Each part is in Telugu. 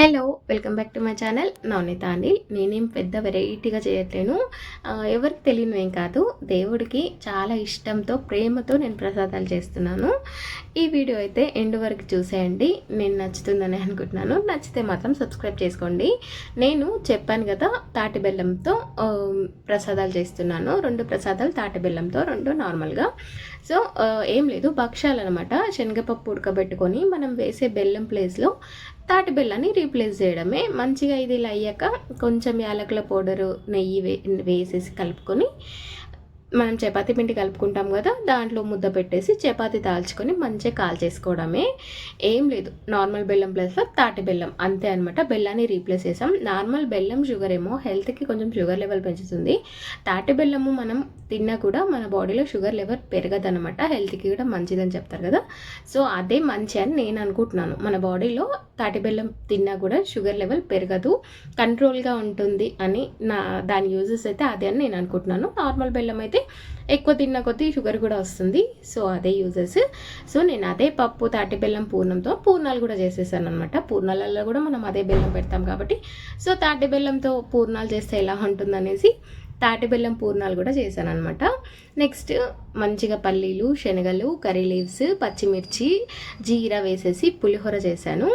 Hello welcome back to my channel. Navaneetha అండి నేనేం పెద్ద వెరైటీగా చేయట్లేను. ఎవరికి తెలియనివేం కాదు. దేవుడికి చాలా ఇష్టంతో ప్రేమతో నేను ప్రసాదాలు చేస్తున్నాను. ఈ వీడియో అయితే ఎండ్ వరకు చూసేయండి. నేను నచ్చుతుందని అనుకుంటున్నాను. నచ్చితే మాత్రం సబ్స్క్రైబ్ చేసుకోండి. నేను చెప్పాను కదా తాటి బెల్లంతో ప్రసాదాలు చేస్తున్నాను. రెండు ప్రసాదాలు తాటి బెల్లంతో రెండు నార్మల్గా. సో ఏం లేదు భక్ష్యాలు అనమాట శనగపప్పు ఉడకబెట్టుకొని మనం వేసే బెల్లం ప్లేస్లో తాటి బెల్లాన్ని రీప్లేస్ చేయడమే. మంచిగా ఇది ఇలా అయ్యాక కొంచెం యాలకుల పౌడరు నెయ్యి వే వేసేసి కలుపుకొని మనం చపాతీ పిండి కలుపుకుంటాం కదా దాంట్లో ముద్ద పెట్టేసి చపాతీ తాల్చుకొని మంచిగా కాల్ చేసుకోవడమే. ఏం లేదు నార్మల్ బెల్లం ప్లస్ తాటి బెల్లం అంతే అనమాట బెల్లాన్ని రీప్లేస్ చేసాం. నార్మల్ బెల్లం షుగర్ ఏమో హెల్త్కి కొంచెం షుగర్ లెవెల్ పెంచుతుంది. తాటి బెల్లము మనం తిన్నా కూడా మన బాడీలో షుగర్ లెవెల్ పెరగదనమాట హెల్త్కి కూడా మంచిదని చెప్తారు కదా. సో అదే మంచి అని నేను అనుకుంటున్నాను. మన బాడీలో తాటి బెల్లం తిన్నా కూడా షుగర్ లెవెల్ పెరగదు కంట్రోల్గా ఉంటుంది అని నా దాని యూజెస్ అయితే అదే అని నేను అనుకుంటున్నాను. నార్మల్ బెల్లం అయితే ఎక్కువ తిన్న కొద్దీ షుగర్ కూడా వస్తుంది. సో అదే యూజెస్. సో నేను అదే పప్పు తాటి బెల్లం పూర్ణంతో పూర్ణాలు కూడా చేసేసాను అనమాట పూర్ణాలలో కూడా మనం అదే బెల్లం పెడతాం కాబట్టి. సో తాటి బెల్లంతో పూర్ణాలు చేస్తే ఎలా ఉంటుందనేసి తాటి బెల్లం పూర్ణాలు కూడా చేశాను అనమాట నెక్స్ట్ మంచిగా పల్లీలు శనగలు కర్రీ లీవ్స్ పచ్చిమిర్చి జీరా వేసేసి పులిహోర చేశాను.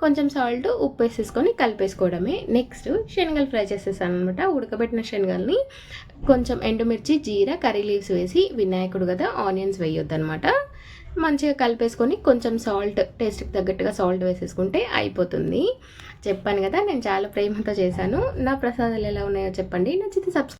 కొంచెం సాల్ట్ ఉప్పు వేసేసుకొని కలిపేసుకోవడమే. నెక్స్ట్ శనగలు ఫ్రై చేసేసాను అనమాట ఉడకబెట్టిన శనగల్ని కొంచెం ఎండుమిర్చి జీర కర్రీ లీవ్స్ వేసి వినాయకుడు కదా ఆనియన్స్ వేయొద్దు అనమాట మంచిగా కలిపేసుకొని కొంచెం సాల్ట్ టేస్ట్కి తగ్గట్టుగా సాల్ట్ వేసేసుకుంటే అయిపోతుంది. చెప్పాను కదా నేను చాలా ప్రేమతో చేశాను. నా ప్రసాదాలు ఎలా ఉన్నాయో చెప్పండి. నచ్చితే సబ్స్క్రైబ్